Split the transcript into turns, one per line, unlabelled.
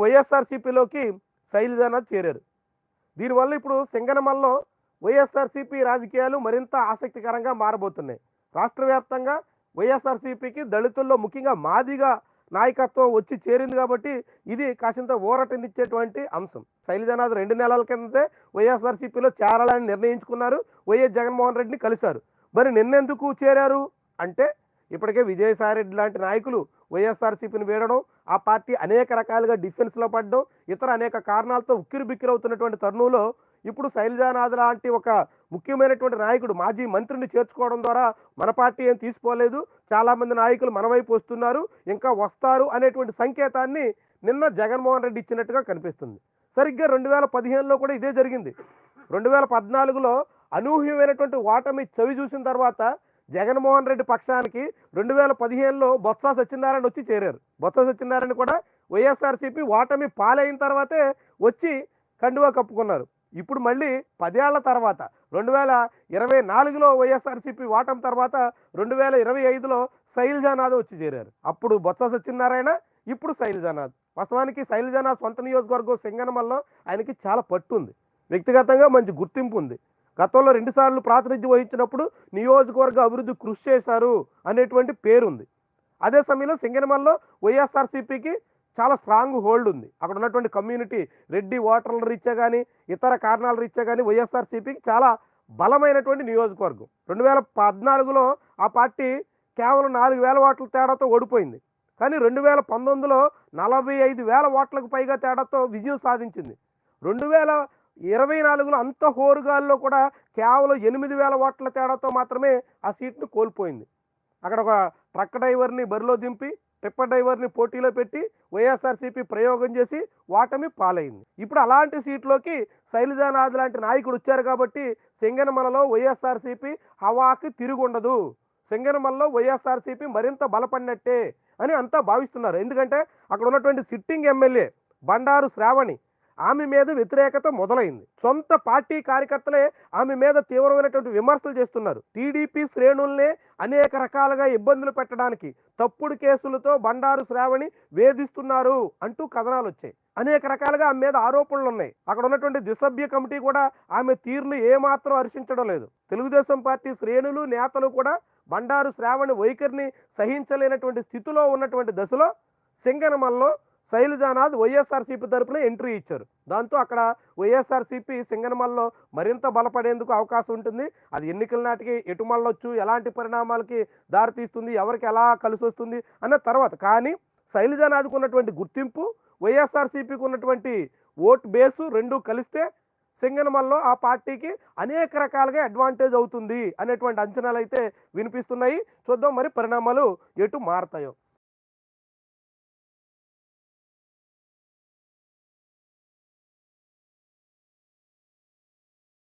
వైఎస్ఆర్సీపీలోకి శైలజానాథ్ చేరారు. దీనివల్ల ఇప్పుడు సింగనమల్లో వైఎస్ఆర్సీపీ రాజకీయాలు మరింత ఆసక్తికరంగా మారబోతున్నాయి. రాష్ట్ర వ్యాప్తంగా వైఎస్ఆర్సీపీకి దళితుల్లో ముఖ్యంగా మాదిగా నాయకత్వం వచ్చి చేరింది కాబట్టి ఇది కాసింత ఊరటనిచ్చేటువంటి అంశం. శైలజానాథ్ రెండు నెలల కిందటే వైఎస్ఆర్సీపీలో చేరాలని నిర్ణయించుకున్నారు. వైఎస్ జగన్మోహన్ రెడ్డిని కలిశారు. మరి నిన్నెందుకు చేరారు? అంటే ఇప్పటికే విజయసాయిరెడ్డి లాంటి నాయకులు వైఎస్ఆర్సీపీని వీడడం ఆ పార్టీ అనేక రకాలుగా డిఫెన్స్లో పడడం ఇతర అనేక కారణాలతో ఉక్కిరి బిక్కిరవుతున్నటువంటి తరుణంలో ఇప్పుడు శైలజానాథ్ లాంటి ఒక ముఖ్యమైనటువంటి నాయకుడు మాజీ మంత్రిని చేర్చుకోవడం ద్వారా మన పార్టీ ఏం తీసుకోలేదు చాలామంది నాయకులు మన వైపు వస్తున్నారు ఇంకా వస్తారు అనేటువంటి సంకేతాన్ని నిన్న జగన్మోహన్ రెడ్డి ఇచ్చినట్టుగా కనిపిస్తుంది. సరిగ్గా రెండు వేల పదిహేనులో కూడా ఇదే జరిగింది. రెండు వేల పద్నాలుగులో అనూహ్యమైనటువంటి ఓటమి చవి చూసిన తర్వాత జగన్మోహన్ రెడ్డి పక్షానికి రెండు వేల పదిహేనులో బొత్స సత్యనారాయణ వచ్చి చేరారు. బొత్స సత్యనారాయణ కూడా వైఎస్ఆర్సీపీ ఓటమి పాలైన తర్వాతే వచ్చి కండువా కప్పుకున్నారు. ఇప్పుడు మళ్ళీ పదేళ్ళ తర్వాత రెండు వేల ఇరవై నాలుగులో వైఎస్ఆర్సీపీ ఓటమి తర్వాత రెండు వేల ఇరవై ఐదులో శైలజానాథ్ వచ్చి చేరారు. అప్పుడు బొత్స సత్యనారాయణ ఇప్పుడు శైలజానాథ్. వాస్తవానికి శైలజానాథ్ సొంత నియోజకవర్గం సింగనమల్లో ఆయనకి చాలా పట్టు ఉంది. వ్యక్తిగతంగా మంచి గుర్తింపు ఉంది. గతంలో రెండుసార్లు ప్రాతినిధ్యం వహించినప్పుడు నియోజకవర్గ అభివృద్ధి కృషి చేశారు అనేటువంటి పేరుంది. అదే సమయంలో సింగనమల్లో వైఎస్ఆర్సీపీకి చాలా స్ట్రాంగ్ హోల్డ్ ఉంది. అక్కడ ఉన్నటువంటి కమ్యూనిటీ రెడ్డి ఓటర్ల రీత్యా కానీ ఇతర కారణాల రీత్యా కానీ వైఎస్ఆర్సీపీకి చాలా బలమైనటువంటి నియోజకవర్గం. రెండు వేల పద్నాలుగులో ఆ పార్టీ కేవలం నాలుగు వేల ఓట్ల తేడాతో ఓడిపోయింది. కానీ రెండు వేల పంతొమ్మిదిలో నలభై ఐదు వేల ఓట్లకు పైగా తేడాతో విజయం సాధించింది. రెండు వేల ఇరవై నాలుగులో అంత హోరుగాల్లో కూడా కేవలం ఎనిమిది వేల ఓట్ల తేడాతో మాత్రమే ఆ సీట్ను కోల్పోయింది. అక్కడ ఒక ట్రక్ డ్రైవర్ని బరిలో దింపి టిప్పర్ డ్రైవర్ని పోటీలో పెట్టి వైఎస్ఆర్సీపీ ప్రయోగం చేసి ఓటమి పాలైంది. ఇప్పుడు అలాంటి సీట్లోకి శైలజానాథ్ లాంటి నాయకుడు వచ్చారు కాబట్టి సింగనమలలో వైఎస్ఆర్సీపీ హవాకి తిరుగుండదు. సింగనమలలో వైఎస్ఆర్సీపీ మరింత బలపడినట్టే అని అంతా భావిస్తున్నారు. ఎందుకంటే అక్కడ ఉన్నటువంటి సిట్టింగ్ ఎమ్మెల్యే బండారు శ్రావణి ఆమె మీద వ్యతిరేకత మొదలైంది. సొంత పార్టీ కార్యకర్తలే ఆమె మీద తీవ్రమైనటువంటి విమర్శలు చేస్తున్నారు. టీడీపీ శ్రేణుల్నే అనేక రకాలుగా ఇబ్బందులు పెట్టడానికి తప్పుడు కేసులతో బండారు శ్రావణి వేధిస్తున్నారు అంటూ కథనాలు వచ్చాయి. అనేక రకాలుగా ఆమె మీద ఆరోపణలు ఉన్నాయి. అక్కడ ఉన్నటువంటి దిసభ్య కమిటీ కూడా ఆమె తీరును ఏమాత్రం హర్షించడం లేదు. తెలుగుదేశం పార్టీ శ్రేణులు నేతలు కూడా బండారు శ్రావణి వైఖరిని సహించలేనటువంటి స్థితిలో ఉన్నటువంటి దశలో సింగనమల్లో శైలజానాథ్ వైఎస్ఆర్సీపీ తరపున ఎంట్రీ ఇచ్చారు. దాంతో అక్కడ వైఎస్ఆర్సీపీ సింగనమల్లో మరింత బలపడేందుకు అవకాశం ఉంటుంది. అది ఎన్నికల నాటికి ఎటు మళ్ళొచ్చు ఎలాంటి పరిణామాలకి దారితీస్తుంది ఎవరికి ఎలా కలిసి వస్తుంది అన్న తర్వాత కానీ శైలజానాథ్కు ఉన్నటువంటి గుర్తింపు వైఎస్ఆర్సీపీకి ఉన్నటువంటి ఓట్ బేసు రెండు కలిస్తే సింగనమల్లో ఆ పార్టీకి అనేక రకాలుగా అడ్వాంటేజ్ అవుతుంది అనేటువంటి అంచనాలు అయితే వినిపిస్తున్నాయి. చూద్దాం మరి పరిణామాలు ఎటు మారతాయో.